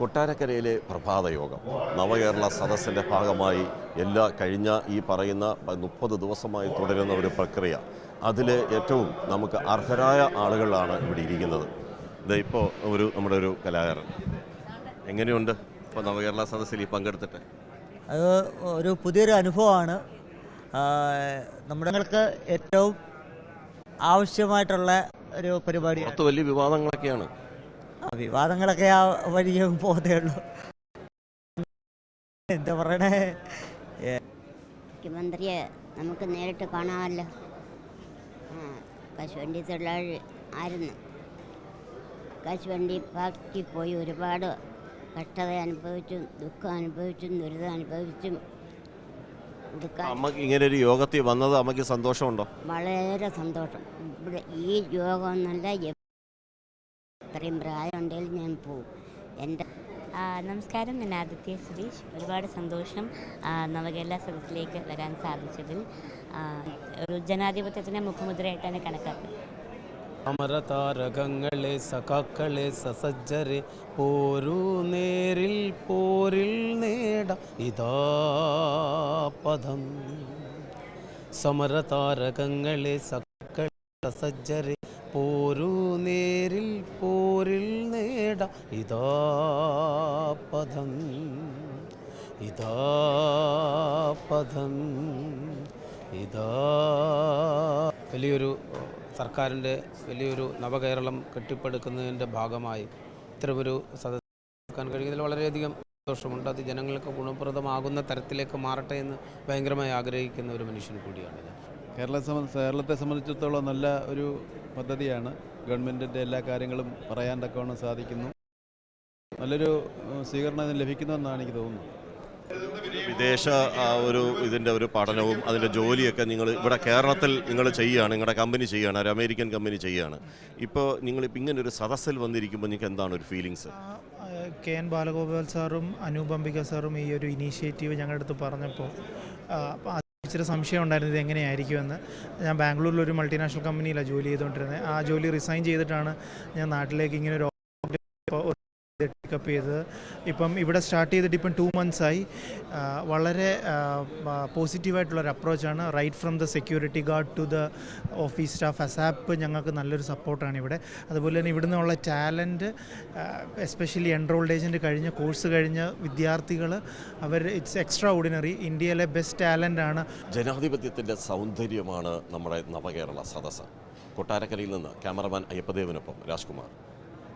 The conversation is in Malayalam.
കൊട്ടാരക്കരയിലെ പ്രഭാതയോഗം. നവകേരള സദസ്സിന്റെ ഭാഗമായി എല്ലാ കഴിഞ്ഞ ഈ പറയുന്ന മുപ്പത് ദിവസമായി തുടരുന്ന ഒരു പ്രക്രിയ. അതിൽ ഏറ്റവും നമുക്ക് അർഹരായ ആളുകളാണ് ഇവിടെ ഇരിക്കുന്നത്. ഇതിപ്പോൾ ഒരു നമ്മുടെ ഒരു കലാകാരൻ. എങ്ങനെയുണ്ട്? ഇപ്പോൾ നവകേരള സദസ്സിൽ ഈ പങ്കെടുത്തിട്ട്. അത് ഒരു പുതിയൊരു അനുഭവമാണ്. നമ്മുടെ ഏറ്റവും ആവശ്യമായിട്ടുള്ള ഒരു പരിപാടി അത് വലിയ വിവാദങ്ങളൊക്കെയാണ്. വിവാദങ്ങളൊക്കെ ആ വഴിയെ പോകത്തേ ഉള്ളൂ എന്താ പറയണേ? മുഖ്യമന്ത്രിയെ നമുക്ക് നേരിട്ട് കാണാമല്ലോ. കശുവണ്ടി തൊഴിലാളി ആയിരുന്നു. കശുവണ്ടി പാർട്ടി പോയി ഒരുപാട് കഷ്ടത അനുഭവിച്ചും ദുഃഖം അനുഭവിച്ചും ദുരിതം അനുഭവിച്ചും ദുഃഖം അമ്മയ്ക്ക് ഇങ്ങനെ ഒരു യോഗത്തിൽ വന്നത് അമ്മയ്ക്ക് സന്തോഷമുണ്ടോ? വളരെ സന്തോഷം. ഇവിടെ ഈ യോഗം എന്നല്ല ഇത്രയും പ്രായമുണ്ടെങ്കിൽ ഞാൻ പോവും. എന്റെ നമസ്കാരം. ഞാൻ ആദിത്യ സുരേഷ് ഒരുപാട് സന്തോഷം നവകേരള സദസ്സിലേക്ക് വരാൻ സാധിച്ചതിൽ. ഒരു ജനാധിപത്യത്തിന്റെ മുഖമുദ്രയായിട്ടാണ് കണക്കാക്കുന്നത് അമരതാരകങ്ങളെ സഖാക്കളെ സസജ്ജരെ പോരൂ നേരിൽ പോരിൽ നേട ഇതാ പദം. സമരതാരകങ്ങളെ സഖാക്കളെ സസജ്ജരെ പോരൂ നേരിൽ പോരിൽ നേട. ഇതാ പദം. ഇതാ പദം. ഇതാ. വലിയൊരു സർക്കാരിന്റെ വലിയൊരു നവകേരളം കെട്ടിപ്പടുക്കുന്നതിന്റെ ഭാഗമായി ഇത്തരമൊരു സദസ്സാക്കാൻ കഴിയുന്നതിൽ വളരെയധികം സന്തോഷമുണ്ട്. അത് ജനങ്ങൾക്ക് ഗുണപ്രദമാകുന്ന തരത്തിലേക്ക് മാറട്ടെ എന്ന് ഭയങ്കരമായി ആഗ്രഹിക്കുന്ന ഒരു മനുഷ്യൻ കൂടിയാണിത് കേരള കേരളത്തെ സംബന്ധിച്ചിടത്തോളം നല്ല ഒരു പദ്ധതിയാണ്. ഗവൺമെന്റിന്റെ എല്ലാ കാര്യങ്ങളും പറയാൻ തക്കവണ്ണം സാധിക്കുന്നു. നല്ലൊരു സ്വീകരണം ഇതിന് ലഭിക്കുന്നുവെന്നാണ് എനിക്ക് തോന്നുന്നത്. വിദേശ ആ, ഒരു ഇതിന്റെ ഒരു പഠനവും അതിന്റെ ജോലിയൊക്കെ നിങ്ങൾ ഇവിടെ കേരളത്തിൽ നിങ്ങൾ ചെയ്യുകയാണ് നിങ്ങളുടെ കമ്പനി ചെയ്യുകയാണ് ഒരു അമേരിക്കൻ കമ്പനി ചെയ്യുകയാണ്. ഇപ്പോൾ നിങ്ങളിപ്പോൾ ഇങ്ങനെ ഒരു സദസ്സിൽ വന്നിരിക്കുമ്പോൾ നിങ്ങൾക്ക് എന്താണ് ഒരു ഫീലിങ്സ് കെ എൻ ബാലഗോപാൽ സാറും അനൂപംബിക സാറും ഈ ഒരു ഇനീഷ്യേറ്റീവ് ഞങ്ങളുടെ അടുത്ത് പറഞ്ഞപ്പോൾ ഇച്ചിരി സംശയം ഉണ്ടായിരുന്നത് എങ്ങനെയായിരിക്കുമെന്ന്. ഞാൻ ബാംഗ്ലൂരിൽ ഒരു മൾട്ടിനാഷണൽ കമ്പനിയിലാണ് ജോലി ചെയ്തുകൊണ്ടിരുന്നത്. ആ ജോലി റിസൈൻ ചെയ്തിട്ടാണ് ഞാൻ നാട്ടിലേക്ക് ഇങ്ങനെ ഒരു പിക്കപ്പ് ചെയ്തത്. ഇപ്പം ഇവിടെ സ്റ്റാർട്ട് ചെയ്തിട്ട് ഇപ്പം ടു മന്ത്സായി വളരെ പോസിറ്റീവായിട്ടുള്ളൊരു അപ്രോച്ചാണ് right from the security guard to the office staff ASAP ഞങ്ങൾക്ക് നല്ലൊരു സപ്പോർട്ടാണ് ഇവിടെ. അതുപോലെ തന്നെ ഇവിടെ നിന്നുള്ള ടാലന്റ് എസ്പെഷ്യലി എൻറോൾഡ് ഏജന്റ് കഴിഞ്ഞ കോഴ്സ് കഴിഞ്ഞ വിദ്യാർത്ഥികൾ അവർ ഇറ്റ്സ് എക്സ്ട്രാ ഓർഡിനറി ഇന്ത്യയിലെ ബെസ്റ്റ് ടാലന്റ് ആണ്. ജനാധിപത്യത്തിന്റെ സൗന്ദര്യമാണ് നമ്മുടെ നവകേരള സദസ്സ്. കൊട്ടാരക്കരയിൽ നിന്ന് ക്യാമറമാൻ അയ്യപ്പദേവനൊപ്പം രാജ്കുമാർ.